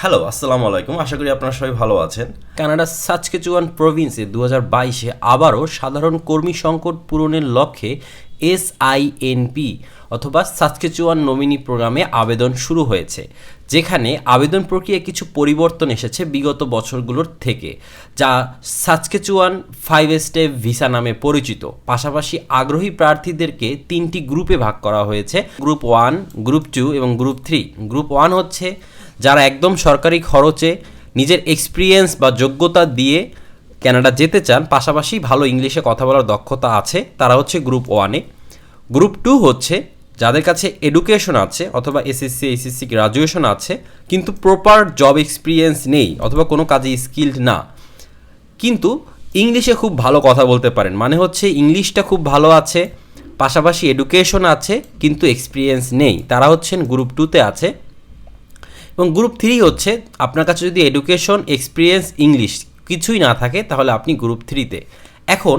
Hello আসসালামু আলাইকুম। আশা করি আপনারা সবাই ভালো আছেন। কানাডার সাচকেচুয়ান প্রভিন্সে দু হাজার বাইশে আবারও সাধারণ কর্মী সংকট পূরণের লক্ষ্যে এস আই এসআইএনপি অথবা সাচকেচুয়ান নমিনি প্রোগ্রামে আবেদন শুরু হয়েছে, যেখানে আবেদন প্রক্রিয়ায় কিছু পরিবর্তন এসেছে বিগত বছরগুলোর থেকে, যা সাচকেচুয়ান ফাইভ স্টেপ ভিসা নামে পরিচিত। পাশাপাশি আগ্রহী প্রার্থীদেরকে তিনটি গ্রুপে ভাগ করা হয়েছে, গ্রুপ ওয়ান, গ্রুপ টু এবং গ্রুপ থ্রি। গ্রুপ ওয়ান হচ্ছে যারা একদম সরকারি খরচে নিজের এক্সপিরিয়েন্স বা যোগ্যতা দিয়ে ক্যানাডা যেতে চান, পাশাপাশি ভালো ইংলিশে কথা বলার দক্ষতা আছে, তারা হচ্ছে গ্রুপ ওয়ানে গ্রুপ টু হচ্ছে যাদের কাছে এডুকেশন আছে অথবা এসএসসি এইচএসসি গ্রাজুয়েশন আছে, কিন্তু প্রপার জব এক্সপিরিয়েন্স নেই অথবা কোনো কাজে স্কিল্ড না। কিন্তু ইংলিশে খুব ভালো কথা বলতে পারেন মানে হচ্ছে ইংলিশটা খুব ভালো আছে, পাশাপাশি এডুকেশন আছে, কিন্তু এক্সপিরিয়েন্স নেই। তারা হচ্ছেন গ্রুপ টুতে আছে। এবং গ্রুপ থ্রি হচ্ছে, আপনার কাছে যদি এডুকেশন এক্সপিরিয়েন্স ইংলিশ কিছুই না থাকে, তাহলে আপনি গ্রুপ থ্রিতে এখন,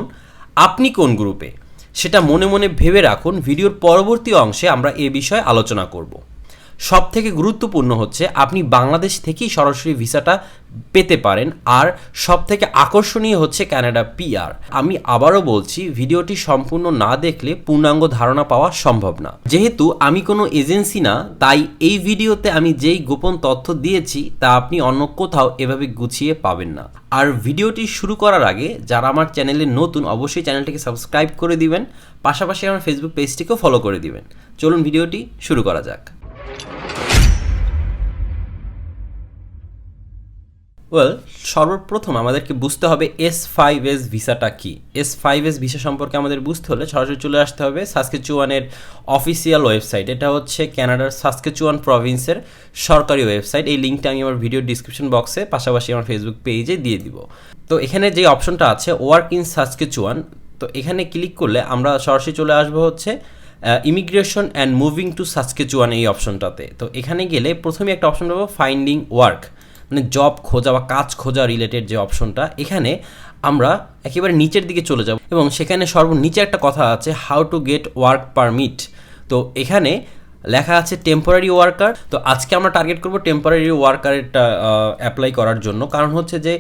আপনি কোন গ্রুপে সেটা মনে মনে ভেবে রাখুন ভিডিওর পরবর্তী অংশে আমরা এ বিষয়ে আলোচনা করব। সব থেকে গুরুত্বপূর্ণ হচ্ছে আপনি বাংলাদেশ থেকেই সরাসরি ভিসাটা পেতে পারেন, আর সব থেকে আকর্ষণীয় হচ্ছে ক্যানাডা পিআর আমি আবারও বলছি, ভিডিওটি সম্পূর্ণ না দেখলে পূর্ণাঙ্গ ধারণা পাওয়া সম্ভব না। যেহেতু আমি কোনো এজেন্সি না, তাই এই ভিডিওতে আমি যেই গোপন তথ্য দিয়েছি, তা আপনি অন্য কোথাও এভাবে গুছিয়ে পাবেন না। আর ভিডিওটি শুরু করার আগে, যারা আমার চ্যানেলে নতুন, অবশ্যই চ্যানেলটিকে সাবস্ক্রাইব করে দিবেন, পাশাপাশি আমার ফেসবুক পেজটিকেও ফলো করে দিবেন। চলুন ভিডিওটি শুরু করা যাক। ওয়েল সর্বপ্রথম আমাদেরকে বুঝতে হবে এস ফাইভ এস ভিসাটা কি? এস ফাইভ এস ভিসা সম্পর্কে আমাদের বুঝতে হলে সরাসরি চলে আসতে হবে সাসকেচুয়ানের অফিসিয়াল ওয়েবসাইট এটা হচ্ছে ক্যানাডার সাসকেচুয়ান প্রভিন্সের সরকারি ওয়েবসাইট এই লিঙ্কটা আমি আমার ভিডিও ডিসক্রিপশন বক্সে পাশাপাশি আমার ফেসবুক পেজে দিয়ে দিব। তো এখানে যে অপশনটা আছে ওয়ার্ক ইন সাসকেচুয়ান তো এখানে ক্লিক করলে আমরা সরাসরি চলে আসব হচ্ছে immigration and moving to Saskatchewan এই অপশনটাতে তো এখানে গেলে প্রথমে একটা অপশন পাবো ফাইন্ডিং ওয়ার্ক মানে জব খোঁজা বা কাজ খোঁজা রিলেটেড যে অপশনটা এখানে আমরা একেবারে নিচের দিকে চলে যাব। এবং সেখানে সর্বনিচে একটা কথা আছে how to get work permit তো এখানে লেখা আছে টেম্পোরারি ওয়ার্কার তো আজকে আমরা টার্গেট করব টেম্পোরারি ওয়ার্কারেরটা অ্যাপ্লাই করার জন্য। কারণ হচ্ছে যে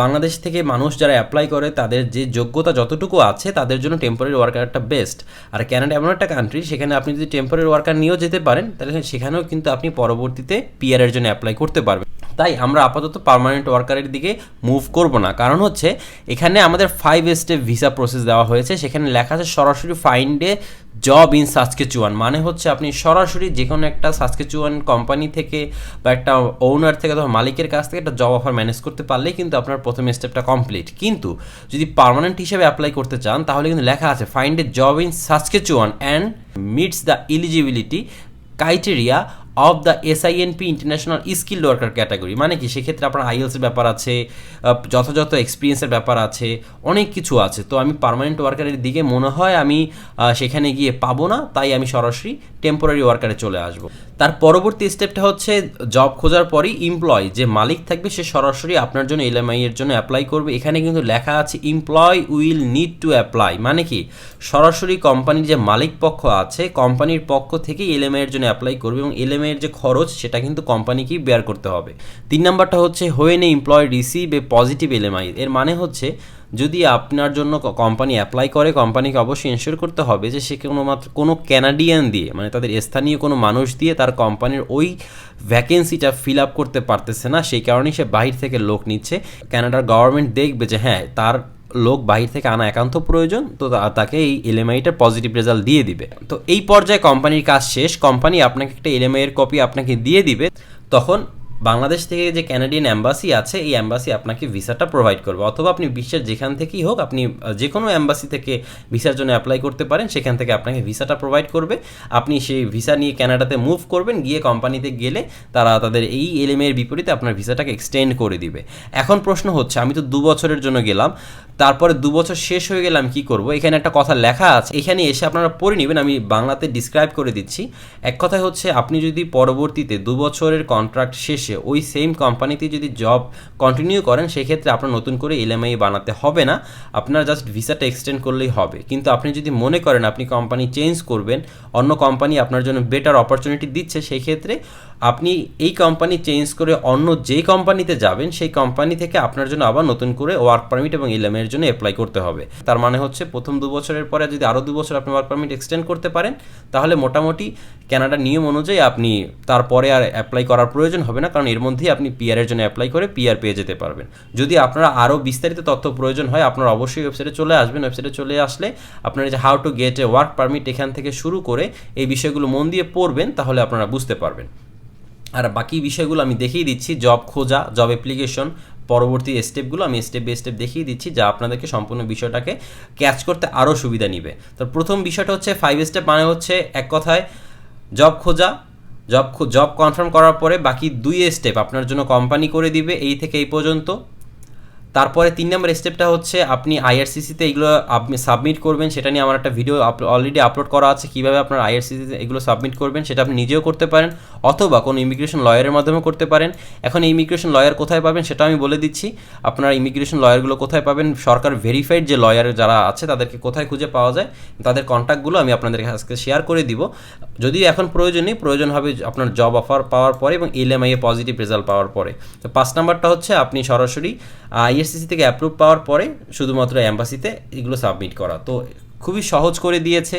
বাংলাদেশ থেকে মানুষ যারা অ্যাপ্লাই করে, তাদের যে যোগ্যতা যতটুকু আছে, তাদের জন্য টেম্পোরারি ওয়ার্কারটা বেস্ট আর ক্যানাডা এমন একটা কান্ট্রি সেখানে আপনি যদি টেম্পোরারি ওয়ার্কার নিয়েও যেতে পারেন, তাহলে সেখানেও কিন্তু আপনি পরবর্তীতে পিআরের জন্য অ্যাপ্লাই করতে পারবেন। তাই আমরা আপাতত পারমানেন্ট ওয়ার্কারের দিকে মুভ করব না। কারণ হচ্ছে, এখানে আমাদের ফাইভ স্টেপ ভিসা প্রসেস দেওয়া হয়েছে। সেখানে লেখা আছে সরাসরি ফাইন্ডে জব ইন সাসকেচুয়ান মানে হচ্ছে আপনি সরাসরি যে কোনো একটা সাসকেচুয়ান কোম্পানি থেকে বা একটা ওনার থেকে অথবা মালিকের কাছ থেকে একটা জব অফার ম্যানেজ করতে পারলেই কিন্তু আপনার প্রথম স্টেপটা কমপ্লিট কিন্তু যদি পারমানেন্ট হিসেবে অ্যাপ্লাই করতে চান, তাহলে কিন্তু লেখা আছে find a job in Saskatchewan and meets the eligibility criteria of the SINP international skill worker category মানে কি? সেক্ষেত্রে আপনার আইএলসের ব্যাপার আছে যথাযথ এক্সপিরিয়েন্সের ব্যাপার আছে, অনেক কিছু আছে। তো আমি পারমানেন্ট ওয়ার্কারের দিকে মনে হয় আমি সেখানে গিয়ে পাবো না, তাই আমি সরাসরি টেম্পোরারি ওয়ার্কারে চলে আসব। তার পরবর্তী স্টেপটা হচ্ছে জব খোঁজার পরই এমপ্লয় যে মালিক থাকবে, সে সরাসরি আপনার জন্য এলএমআই এর জন্য অ্যাপ্লাই করবে। এখানে কিন্তু লেখা আছে employ will need to apply মানে কি? সরাসরি কোম্পানির যে মালিক পক্ষ আছে কোম্পানির পক্ষ থেকে এলএমআই এর জন্য অ্যাপ্লাই করবে এবং এলএমআই এর যে খরচ, সেটা কিন্তু কোম্পানিকেই বেয়ার করতে হবে। তিন নাম্বারটা হচ্ছে when a employ receive a positive LMI এর মানে হচ্ছে, যদি আপনার জন্য কোম্পানি অ্যাপ্লাই করে কোম্পানিকে অবশ্যই ইনশিওর করতে হবে যে সে কোনো মাত্র কোনো ক্যানাডিয়ান দিয়ে মানে তাদের স্থানীয় কোনো মানুষ দিয়ে তার কোম্পানির ওই ভ্যাকেন্সিটা ফিল আপ করতে পারতেছে না, সেই কারণেই সে বাহির থেকে লোক নিচ্ছে। ক্যানাডার গভর্নমেন্ট দেখবে যে হ্যাঁ তার লোক বাহির থেকে আনা একান্ত প্রয়োজন, তো তাকে এই এলএমআইটার পজিটিভ রেজাল্ট দিয়ে দিবে। তো এই পর্যায়ে কোম্পানির কাজ শেষ কোম্পানি আপনাকে একটা এলএমআই এর কপি আপনাকে দিয়ে দিবে, তখন বাংলাদেশ থেকে যে ক্যানাডিয়ান অ্যাম্বাসি আছে, এই অ্যাম্বাসি আপনাকে ভিসাটা প্রোভাইড করবে। অথবা আপনি বিশ্বের যেখান থেকেই হোক, আপনি যে কোনো অ্যাম্বাসি থেকে ভিসার জন্য অ্যাপ্লাই করতে পারেন, সেখান থেকে আপনাকে ভিসাটা প্রোভাইড করবে। আপনি সেই ভিসা নিয়ে ক্যানাডাতে মুভ করবেন, গিয়ে কোম্পানিতে গেলে তারা তাদের এই এলএমের বিপরীতে আপনার ভিসাটাকে এক্সটেন্ড করে দিবে। এখন প্রশ্ন হচ্ছে, আমি তো দু বছরের জন্য গেলাম, তারপরে দু বছর শেষ হয়ে গেলাম কি করব? এখানে একটা কথা লেখা আছে, এখানে এসে আপনারা পড়ে নেবেন, আমি বাংলাতে ডিসক্রাইব করে দিচ্ছি। এক কথায় হচ্ছে, আপনি যদি পরবর্তীতে দু বছরের কন্ট্রাক্ট শেষে ওই সেম কোম্পানিতে যদি জব কন্টিনিউ করেন, সেক্ষেত্রে আপনার নতুন করে এলএমআই বানাতে হবে না। আপনার জাস্ট ভিসাটা এক্সটেন্ড করলেই হবে। কিন্তু আপনি যদি মনে করেন আপনি কোম্পানি চেঞ্জ করবেন, অন্য কোম্পানি আপনার জন্য বেটার অপরচুনিটি দিচ্ছে সেই ক্ষেত্রে আপনি এই কোম্পানি চেঞ্জ করে অন্য যেই কোম্পানিতে যাবেন, সেই কোম্পানি থেকে আপনার জন্য আবার নতুন করে ওয়ার্ক পারমিট এবং ইলেমের জন্য অ্যাপ্লাই করতে হবে। তার মানে হচ্ছে প্রথম দু বছরের পরে যদি আরও দু বছর আপনি ওয়ার্ক পারমিট এক্সটেন্ড করতে পারেন, তাহলে মোটামুটি ক্যানাডার নিয়ম অনুযায়ী আপনি তারপরে আর অ্যাপ্লাই করার প্রয়োজন হবে না, কারণ এর মধ্যেই আপনি পিআরের জন্য অ্যাপ্লাই করে পিআর পেয়ে যেতে পারবেন। যদি আপনারা আরও বিস্তারিত তথ্য প্রয়োজন হয়, আপনারা অবশ্যই ওয়েবসাইটে চলে আসবেন। ওয়েবসাইটে চলে আসলে আপনারা যে how to get a work permit এখান থেকে শুরু করে এই বিষয়গুলো মন দিয়ে পড়বেন, তাহলে আপনারা বুঝতে পারবেন। আর বাকি বিষয়গুলো আমি দেখিয়ে দিচ্ছি জব খোঁজা জব অ্যাপ্লিকেশন পরবর্তী স্টেপগুলো আমি স্টেপ বাই স্টেপ দেখিয়ে দিচ্ছি যা আপনাদেরকে সম্পূর্ণ বিষয়টাকে ক্যাচ করতে আরও সুবিধা নিবে। তো প্রথম বিষয়টা হচ্ছে ফাইভ স্টেপ মানে হচ্ছে এক কথায় জব খোঁজা জব জব কনফার্ম করার পরে বাকি দুই স্টেপ আপনার জন্য কোম্পানি করে দিবে এই থেকে এই পর্যন্ত। তারপরে তিন নম্বর স্টেপটা হচ্ছে আপনি আইআরসিসিতে এগুলো আপনি সাবমিট করবেন, সেটা নিয়ে আমার একটা ভিডিও অলরেডি আপলোড করা আছে, কীভাবে আপনার আইআরসিসিতে এগুলো সাবমিট করবেন, সেটা আপনি নিজেও করতে পারেন, অথবা কোনো ইমিগ্রেশন লয়ারের মাধ্যমে করতে পারেন। এখন ইমিগ্রেশন লয়ার কোথায় পাবেন সেটা আমি বলে দিচ্ছি। আপনার ইমিগ্রেশন লয়ারগুলো কোথায় পাবেন? সরকার ভেরিফাইড যে লয়ার যারা আছে, তাদেরকে কোথায় খুঁজে পাওয়া যায়, তাদের কন্ট্যাক্টগুলো আমি আপনাদের কাছে শেয়ার করে দিব। যদি এখন প্রয়োজন নেই, প্রয়োজন হবে আপনার জব অফার পাওয়ার পরে এবং এলএমআই এ পজিটিভ রেজাল্ট পাওয়ার পরে। তো পাঁচ নাম্বারটা হচ্ছে আপনি সরাসরি আইএসসিসি থেকে অ্যাপ্রুভ পাওয়ার পরে শুধুমাত্র অ্যাম্বাসিতে এগুলো সাবমিট করা। তো খুবই সহজ করে দিয়েছে,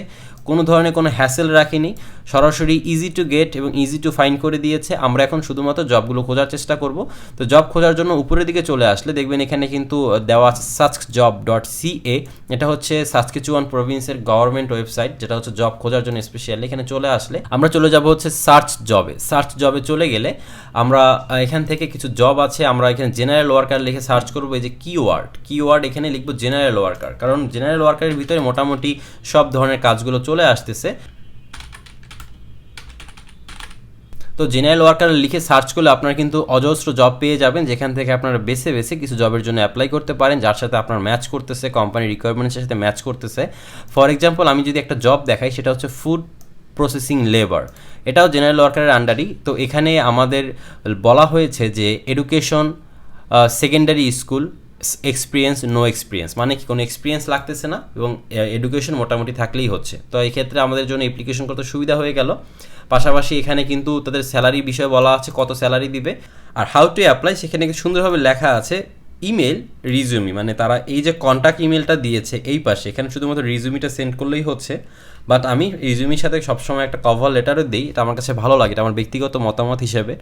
কোনো ধরনের কোনো হ্যাসেল রাখেনি। সরাসরি ইজি টু গেট এবং ইজি টু ফাইন করে দিয়েছে। আমরা এখন শুধুমাত্র জবগুলো খোঁজার চেষ্টা করব। তো জব খোঁজার জন্য উপরের দিকে চলে আসলে দেখবেন এখানে কিন্তু দেওয়া আছে সাস্ক জব ডট সিএ এটা হচ্ছে সাসকেচুয়ান প্রভিন্সের গভর্নমেন্ট ওয়েবসাইট যেটা হচ্ছে জব খোঁজার জন্য স্পেশালি এখানে চলে আসলে আমরা চলে যাব হচ্ছে সার্চ জবে সার্চ জবে চলে গেলে আমরা এখান থেকে কিছু জব আছে, আমরা এখানে জেনারেল ওয়ার্কার লিখে সার্চ করব। এই যে কিওয়ার্ড কিওয়ার্ড এখানে লিখব জেনারেল ওয়ার্কার কারণ জেনারেল ওয়ার্কারের ভিতরে মোটামুটি সব ধরনের কাজগুলো চলে আসতেছে। তো জেনারেল ওয়ার্কার লিখে সার্চ করলে আপনারা কিন্তু অজস্র জব পেয়ে যাবেন, যেখান থেকে আপনারা বেছে বেছে কিছু জবের জন্য অ্যাপ্লাই করতে পারেন, যার সাথে আপনার ম্যাচ করতেছে কোম্পানি রিকোয়ারমেন্টের সাথে ম্যাচ করতেছে। ফর এক্সাম্পল আমি যদি একটা জব দেখাই, সেটা হচ্ছে ফুড প্রসেসিং লেবার এটাও জেনারেল ওয়ার্কারের আন্ডারই তো এখানে আমাদের বলা হয়েছে যে education secondary school experience no experience মানে কি, কোনো এক্সপিরিয়েন্স লাগতেছে না এবং এডুকেশন মোটামুটি থাকলেই হচ্ছে। তো এই ক্ষেত্রে আমাদের জন্য অ্যাপ্লিকেশন করতে সুবিধা হয়ে গেল। পাশাপাশি এখানে কিন্তু তাদের স্যালারি বিষয়ে বলা আছে, কত স্যালারি দিবে। আর হাউ টু অ্যাপ্লাই সেখানে সুন্দরভাবে লেখা আছে ইমেল রিজুমি মানে তারা এই যে কন্ট্যাক্ট ইমেলটা দিয়েছে এই পাশে, এখানে শুধুমাত্র রিজুমিটা সেন্ড করলেই হচ্ছে। বাট আমি রিজুমির সাথে সবসময় একটা কভার লেটারও দিই, এটা আমার কাছে ভালো লাগে, এটা আমার ব্যক্তিগত মতামত হিসেবে।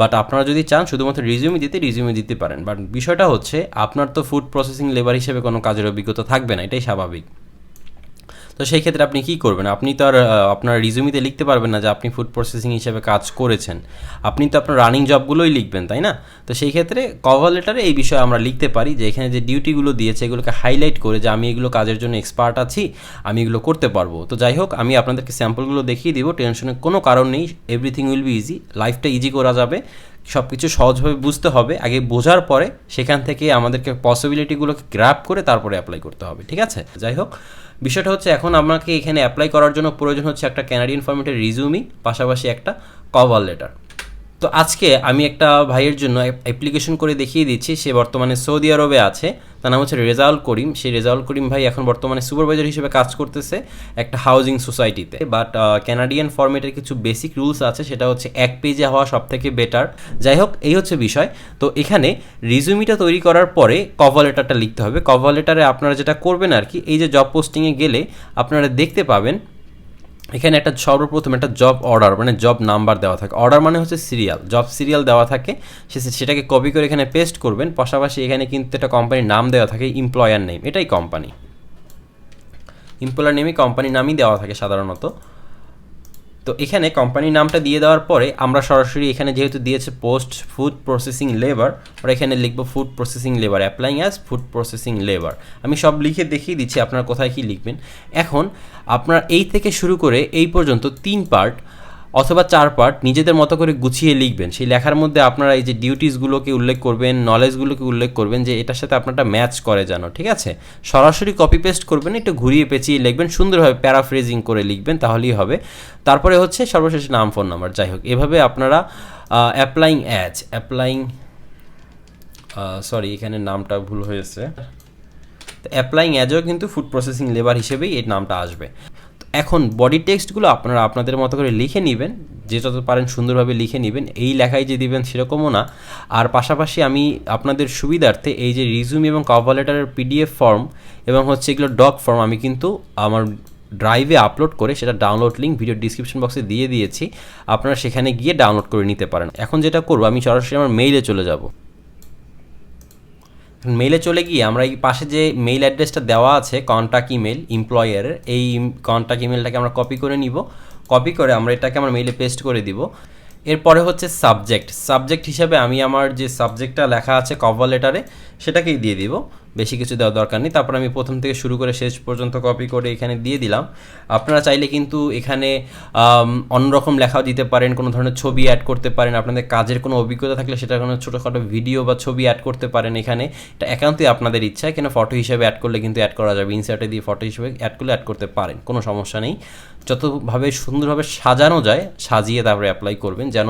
বাট আপনারা যদি চান শুধুমাত্র রিজিউমি দিতে রিজিউমি দিতে পারেন। বাট বিষয়টা হচ্ছে, আপনার তো ফুড প্রসেসিং লেবার হিসেবে কোনো কাজের অভিজ্ঞতা থাকবে না, এটাই স্বাভাবিক। তো সেই ক্ষেত্রে আপনি কি করবেন? আপনি তো আর আপনার রিজুমিতে লিখতে পারবেন না যে আপনি ফুড প্রসেসিং হিসেবে কাজ করেছেন। আপনি তো আপনার রানিং জবগুলোই লিখবেন, তাই না? তো সেই ক্ষেত্রে কভার লেটারে এই বিষয়ে আমরা লিখতে পারি যে এখানে যে ডিউটিগুলো দিয়েছে, এগুলোকে হাইলাইট করে যে আমি এগুলো কাজের জন্য এক্সপার্ট আছি, আমি এগুলো করতে পারব। তো যাই হোক, আমি আপনাদেরকে স্যাম্পলগুলো দেখিয়ে দিব টেনশনের কোনো কারণ নেই এভরিথিং উইল বি ইজি লাইফটা ইজি করা যাবে সব কিছু সহজভাবে বুঝতে হবে, আগে বোঝার পরে সেখান থেকে আমাদেরকে পসিবিলিটিগুলোকে গ্র্যাপ করে তারপরে অ্যাপ্লাই করতে হবে, ঠিক আছে? যাই হোক বিষয়টা হচ্ছে এখন আপনাকে এখানে অ্যাপ্লাই করার জন্য প্রয়োজন হচ্ছে একটা ক্যানাডিয়ান ফর্মেটের রিজিউমি পাশাপাশি একটা কভার লেটার তো আজকে আমি একটা ভাইয়ের জন্য অ্যাপ্লিকেশন করে দেখিয়ে দিচ্ছি, সে বর্তমানে সৌদি আরবে আছে। তার নাম হচ্ছে রেজাউল করিম। সেই রেজাউল করিম ভাই এখন বর্তমানে সুপারভাইজার হিসেবে কাজ করতেছে একটা হাউজিং সোসাইটিতে বাট ক্যানাডিয়ান ফর্মেটের কিছু বেসিক রুলস আছে, সেটা হচ্ছে এক পেজে হওয়া সব থেকে বেটার যাই হোক, এই হচ্ছে বিষয়। তো এখানে রিজুমিটা তৈরি করার পরে কভার লেটারটা লিখতে হবে। কভার লেটারে আপনারা যেটা করবেন আর কি, এই যে জব পোস্টিংয়ে গেলে আপনারা দেখতে পাবেন এখানে একটা সর্বপ্রথম একটা জব অর্ডার মানে জব নাম্বার দেওয়া থাকে। অর্ডার মানে হচ্ছে সিরিয়াল জব সিরিয়াল দেওয়া থাকে। সে সেটাকে কপি করে এখানে পেস্ট করবেন। পাশাপাশি এখানে কিন্তু একটা কোম্পানির নাম দেওয়া থাকে এমপ্লয়ার নেম এটাই কোম্পানি এমপ্লয়ার নেমই কোম্পানির নামই দেওয়া থাকে সাধারণত। তো এখানে কোম্পানির নামটা দিয়ে দেওয়ার পরে আমরা সরাসরি এখানে যেহেতু দিয়েছে পোস্ট ফুড প্রসেসিং লেবার আমরা এখানে লিখব food processing labour applying as food processing labour আমি সব লিখে দেখিয়ে দিচ্ছি, আপনার কোথায় কী লিখবেন। এখন, আপনার এই থেকে শুরু করে এই পর্যন্ত তিন পার্ট অথবা চার পার্ট নিজেদের মতো করে গুছিয়ে লিখবেন। সেই লেখার মধ্যে আপনারা এই যে ডিউটিসগুলোকে উল্লেখ করবেন নলেজগুলোকে উল্লেখ করবেন যে এটার সাথে আপনারটা ম্যাচ করে যেন, ঠিক আছে? সরাসরি কপি পেস্ট করবেন, একটু ঘুরিয়ে পেঁচিয়ে লিখবেন, সুন্দরভাবে প্যারাফ্রেজিং করে লিখবেন, তাহলেই হবে। তারপরে হচ্ছে সর্বশেষ নাম ফোন নাম্বার যাই হোক, এভাবে আপনারা অ্যাপ্লাইং অ্যাজ অ্যাপ্লাইং সরি এখানে নামটা ভুল হয়েছে। অ্যাপ্লাইং অ্যাজও কিন্তু ফুড প্রসেসিং লেবার হিসেবেই এর নামটা আসবে। এখন বডি টেক্সটগুলো আপনারা আপনাদের মতো করে লিখে নেবেন, যে যত পারেন সুন্দরভাবে লিখে নেবেন। এই লেখায় যে দিবেন সেরকমও না। আর পাশাপাশি আমি আপনাদের সুবিধার্থে এই যে রিজুম এবং কভার লেটারের পিডিএফ ফর্ম এবং হচ্ছে এগুলো ডক ফর্ম আমি কিন্তু আমার ড্রাইভে আপলোড করে সেটা ডাউনলোড লিঙ্ক ভিডিও ডিসক্রিপশন বক্সে দিয়ে দিয়েছি। আপনারা সেখানে গিয়ে ডাউনলোড করে নিতে পারেন। এখন যেটা করব, আমি সরাসরি আমার মেইলে চলে যাব। মেইলে চলে গিয়ে আমরা এই পাশে যে মেইল অ্যাড্রেসটা দেওয়া আছে কন্ট্যাক্ট ইমেল এমপ্লয়ারের এই কন্ট্যাক্ট ইমেলটাকে আমরা কপি করে নিব। কপি করে আমরা এটাকে আমার মেইলে পেস্ট করে দিব। এরপরে হচ্ছে সাবজেক্ট সাবজেক্ট হিসাবে আমি আমার যে সাবজেক্টটা লেখা আছে কভার লেটারে সেটাকেই দিয়ে দিব। বেশি কিছু দেওয়ার দরকার নেই। তারপর আমি প্রথম থেকে শুরু করে শেষ পর্যন্ত কপি করে এখানে দিয়ে দিলাম। আপনারা চাইলে কিন্তু এখানে অন্যরকম লেখাও দিতে পারেন, কোনো ধরনের ছবি অ্যাড করতে পারেন। আপনাদের কাজের কোনো অভিজ্ঞতা থাকলে সেটা কোনো ছোটোখাটো ভিডিও বা ছবি অ্যাড করতে পারেন এখানে। এটা একান্তই আপনাদের ইচ্ছা কেন ফটো হিসেবে অ্যাড করলে কিন্তু অ্যাড করা যাবে। ইনসার্টে দিয়ে ফটো হিসেবে অ্যাড করলে অ্যাড করতে পারেন, কোনো সমস্যা নেই। যতভাবে সুন্দরভাবে সাজানো যায়, সাজিয়ে তারপরে অ্যাপ্লাই করবেন। যেন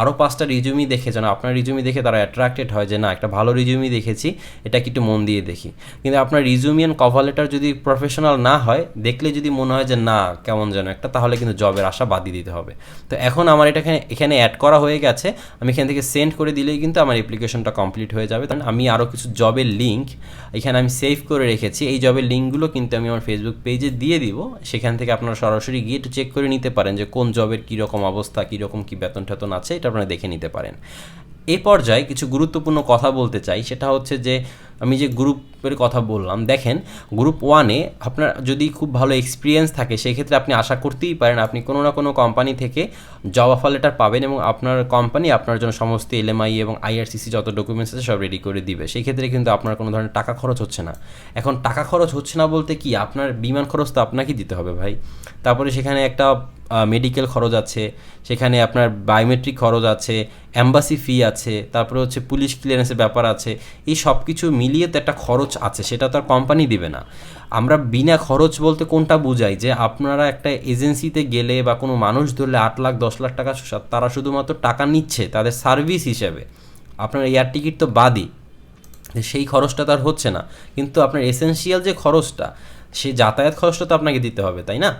আরও পাঁচটা রিজুমি দেখে, যেন আপনার রিজুমি দেখে তারা অ্যাট্রাক্টেড হয় যে, না, একটা ভালো রিজুমি দেখেছি, এটা কি একটু মন দিয়ে দেখি। কিন্তু আপনার রিজুমিয়ান কভার লেটার যদি প্রফেশনাল না হয়, দেখলে যদি মনে হয় যে, না, কেমন যেন একটা, তাহলে কিন্তু জবের আশা বাদ দিতে হবে। তো এখন আমার এটা এখানে এখানে অ্যাড করা হয়ে গেছে। আমি এখান থেকে সেন্ড করে দিলেই কিন্তু আমার অ্যাপ্লিকেশনটা কমপ্লিট হয়ে যাবে। কারণ আমি আরও কিছু জবের লিঙ্ক এখানে আমি সেভ করে রেখেছি। এই জবের লিঙ্কগুলো কিন্তু আমি আমার ফেসবুক পেজে দিয়ে দিব। সেখান থেকে আপনারা সরাসরি গিয়ে একটু চেক করে নিতে পারেন যে কোন জবের কীরকম অবস্থা কীরকম কী বেতন ঠেতন আছে, এটা আপনারা দেখে নিতে পারেন। এ পর্যায়ে কিছু গুরুত্বপূর্ণ কথা বলতে চাই, সেটা হচ্ছে যে আমি যে গ্রুপের কথা বললাম, দেখেন গ্রুপ ওয়ানে আপনার যদি খুব ভালো এক্সপিরিয়েন্স থাকে, সেক্ষেত্রে আপনি আশা করতেই পারেন আপনি কোনো না কোনো কোম্পানি থেকে জব অফার লেটার পাবেন এবং আপনার কোম্পানি আপনার জন্য সমস্ত এলএমআই এবং আইআরসিসি যত ডকুমেন্টস আছে সব রেডি করে দিবে। সেই ক্ষেত্রে কিন্তু আপনার কোনো ধরনের টাকা খরচ হচ্ছে না। এখন টাকা খরচ হচ্ছে না বলতে কি, আপনার বিমান খরচ তো আপনাকে দিতে হবে ভাই। তারপরে সেখানে একটা মেডিকেল খরচ আছে, সেখানে আপনার বায়োমেট্রিক খরচ আছে অ্যাম্বাসি ফি আছে, তারপরে হচ্ছে পুলিশ ক্লিয়ারেন্সের ব্যাপার আছে, এই সব কিছু মিলিয়ে তো একটা খরচ আছে, সেটা তো আর কোম্পানি দিবে না। আমরা বিনা খরচ বলতে কোনটা বুঝাই? যে আপনারা একটা এজেন্সিতে গেলে বা কোনো মানুষ ধরলে আট লাখ, দশ লাখ টাকা তারা শুধুমাত্র টাকা নিচ্ছে তাদের সার্ভিস হিসেবে। আপনার এয়ার টিকিট তো বাদই। সেই খরচটা তার হচ্ছে না। কিন্তু আপনার এসেন্সিয়াল যে খরচটা সেই যাতায়াত খরচটা তো আপনাকে দিতে হবে, তাই না?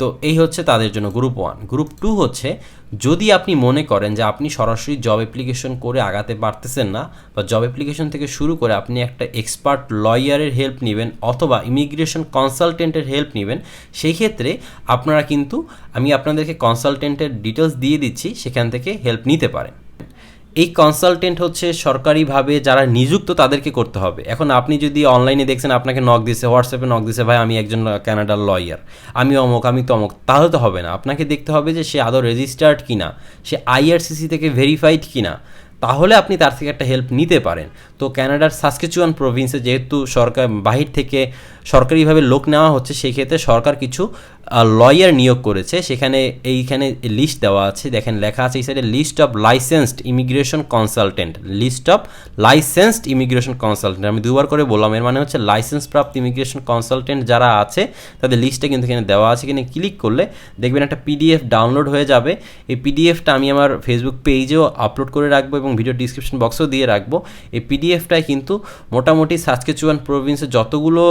তো এই হচ্ছে তাদের জন্য গ্রুপ ওয়ান গ্রুপ টু হচ্ছে যদি আপনি মনে করেন যে আপনি সরাসরি জব অ্যাপ্লিকেশন করে আগাতে পারতেছেন না বা জব অ্যাপ্লিকেশন থেকে শুরু করে আপনি একটা এক্সপার্ট লয়ারের হেল্প নেবেন অথবা ইমিগ্রেশন কনসালটেন্টের হেল্প নেবেন সেই ক্ষেত্রে আপনারা কিন্তু, আমি আপনাদেরকে কনসালটেন্টের ডিটেলস দিয়ে দিচ্ছি, সেখান থেকে হেল্প নিতে পারেন। এই কনসালটেন্ট হচ্ছে সরকারিভাবে যারা নিযুক্ত তাদেরকে করতে হবে। এখন আপনি যদি অনলাইনে দেখছেন, আপনাকে নক দিছে হোয়াটসঅ্যাপে নক দিছে, ভাই, আমি একজন ক্যানাডার লয়ার আমি অমুক, আমি তমক, তাহলে তো হবে না। আপনাকে দেখতে হবে যে সে আদৌ রেজিস্টার্ড কিনা, সে আইআরসিসি থেকে ভেরিফাইড কিনা, তাহলে আপনি তার থেকে একটা হেল্প নিতে পারেন। তো ক্যানাডার সাসকেচুয়ান প্রভিন্সে যেহেতু সরকার, বাহির থেকে সরকারিভাবে লোক নেওয়া হচ্ছে সেই ক্ষেত্রে সরকার কিছু লয়ার নিয়োগ করেছে। সেখানে এইখানে লিস্ট দেওয়া আছে। দেখেন লেখা আছে এই সাইডে list of licensed immigration consultant list of licensed immigration consultant আমি দুবার করে বললাম, এর মানে হচ্ছে লাইসেন্স প্রাপ্ত ইমিগ্রেশন কনসালটেন্ট যারা আছে, তাদের লিস্টটা কিন্তু এখানে দেওয়া আছে। এখানে ক্লিক করলে দেখবেন একটা পিডিএফ ডাউনলোড হয়ে যাবে। এই পিডিএফটা আমি আমার ফেসবুক পেজেও আপলোড করে রাখব এবং ভিডিও ডিসক্রিপশন বক্সেও দিয়ে রাখব। এই পিডিএফটায় কিন্তু মোটামুটি সাসকেচুয়ান প্রভিন্সে যতগুলো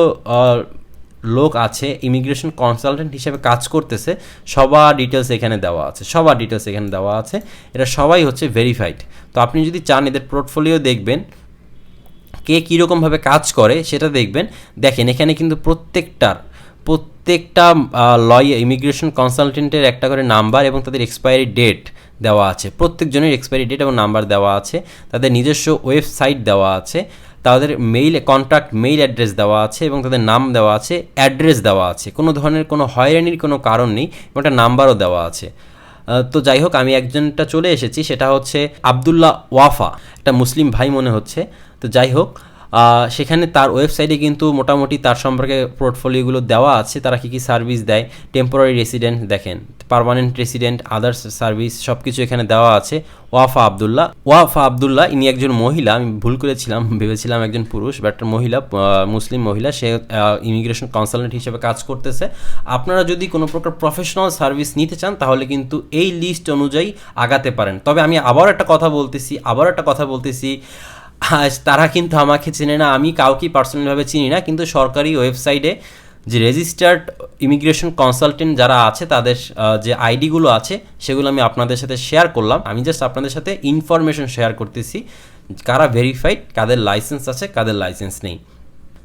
লোক আছে ইমিগ্রেশন কনসালটেন্ট হিসেবে কাজ করতেছে, সবার ডিটেলস এখানে দেওয়া আছে, সবার ডিটেলস এখানে দেওয়া আছে এরা সবাই হচ্ছে ভেরিফাইড তো আপনি যদি চান এদের পোর্টফোলিও দেখবেন, কে কীরকমভাবে কাজ করে সেটা দেখবেন। দেখেন, এখানে কিন্তু প্রত্যেকটার, প্রত্যেকটা লয় ইমিগ্রেশন কনসালটেন্টের একটা করে নাম্বার এবং তাদের এক্সপায়ারি ডেট দেওয়া আছে। প্রত্যেকজনের এক্সপায়ারি ডেট এবং নাম্বার দেওয়া আছে, তাদের নিজস্ব ওয়েবসাইট দেওয়া আছে তাদের মেইল কন্ট্যাক্ট মেইল অ্যাড্রেস দেওয়া আছে এবং তাদের নাম দেওয়া আছে অ্যাড্রেস দেওয়া আছে। কোনো ধরনের কোনো হয়রানির কোনো কারণ নেই, এবং একটা নাম্বারও দেওয়া আছে। তো যাই হোক, আমি একজনটা চলে এসেছি, সেটা হচ্ছে আবদুল্লাহ ওয়াফা, একটা মুসলিম ভাই মনে হচ্ছে। তো যাই হোক সেখানে তার ওয়েবসাইটে কিন্তু মোটামুটি তার সম্পর্কে পোর্টফোলিওগুলো দেওয়া আছে। তারা কী কী সার্ভিস দেয়? টেম্পোরারি রেসিডেন্ট দেখেন পারমানেন্ট রেসিডেন্ট আদার্স সার্ভিস সব কিছু এখানে দেওয়া আছে। ওয়াফা আবদুল্লাহ ওয়াফা আবদুল্লাহ, ইনি একজন মহিলা, আমি ভুল করেছিলাম, ভেবেছিলাম একজন পুরুষ বাট মহিলা মুসলিম মহিলা, সে ইমিগ্রেশন কনসালটেন্ট হিসেবে কাজ করতেছে। আপনারা যদি কোনো প্রকার প্রফেশনাল সার্ভিস নিতে চান, তাহলে কিন্তু এই লিস্ট অনুযায়ী আগাতে পারেন। তবে আমি আবার একটা কথা বলতেছি, আবার একটা কথা বলতেছি। তারা কিন্তু আমাকে চেনে না, আমি কাউকে পার্সোনালভাবে চিনি না, কিন্তু সরকারি ওয়েবসাইটে যে রেজিস্টার্ড ইমিগ্রেশন কনসালটেন্ট যারা আছে, তাদের যে আইডিগুলো আছে, সেগুলো আমি আপনাদের সাথে শেয়ার করলাম। আমি জাস্ট আপনাদের সাথে ইনফরমেশন শেয়ার করতেছি, কারা ভেরিফাইড কাদের লাইসেন্স আছে, কাদের লাইসেন্স নেই।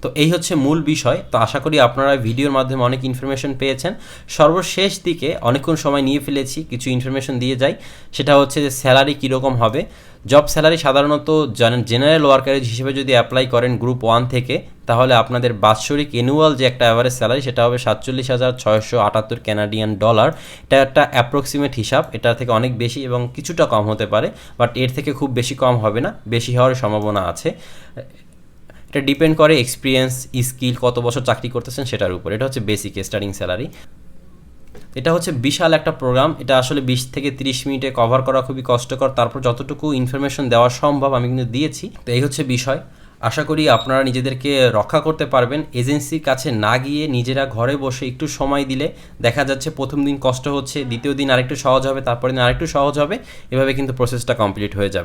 তো এই হচ্ছে মূল বিষয়। তো আশা করি আপনারা ভিডিওর মাধ্যমে অনেক ইনফরমেশন পেয়েছেন। সর্বশেষ দিকে অনেকক্ষণ সময় নিয়ে ফেলেছি, কিছু ইনফরমেশন দিয়ে যাই। সেটা হচ্ছে যে স্যালারি কীরকম হবে। জব স্যালারি সাধারণত জেনারেল ওয়ার্কারের হিসেবে যদি অ্যাপ্লাই করেন গ্রুপ ওয়ান থেকে, তাহলে আপনাদের বাৎসরিক অ্যানুয়াল যে একটা অ্যাভারেজ স্যালারি সেটা হবে সাতচল্লিশ হাজার ছয়শো আটাত্তর ক্যানাডিয়ান ডলার এটা একটা অ্যাপ্রক্সিমেট হিসাব। এটা থেকে অনেক বেশি এবং কিছুটা কম হতে পারে বাট এর থেকে খুব বেশি কম হবে না। বেশি হওয়ার সম্ভাবনা আছে। এটা ডিপেন্ড করে এক্সপিরিয়েন্স স্কিল কত বছর চাকরি করতেছেন সেটার উপর। এটা হচ্ছে বেসিক স্টার্টিং স্যালারি এটা হচ্ছে বিশাল একটা প্রোগ্রাম এটা আসলে বিশ থেকে তিরিশ মিনিটে কভার করা খুবই কষ্টকর। তারপর যতটুকু ইনফরমেশন দেওয়া সম্ভব আমি কিন্তু দিয়েছি। তো এই হচ্ছে বিষয়। আশা করি আপনারা নিজেদেরকে রক্ষা করতে পারবেন। এজেন্সির কাছে না গিয়ে নিজেরা ঘরে বসে একটু সময় দিলে দেখা যাচ্ছে প্রথম দিন কষ্ট হচ্ছে, দ্বিতীয় দিন আরেকটু সহজ হবে তারপরে দিন আরেকটু সহজ হবে। এভাবে কিন্তু প্রসেসটা কমপ্লিট হয়ে যাবে।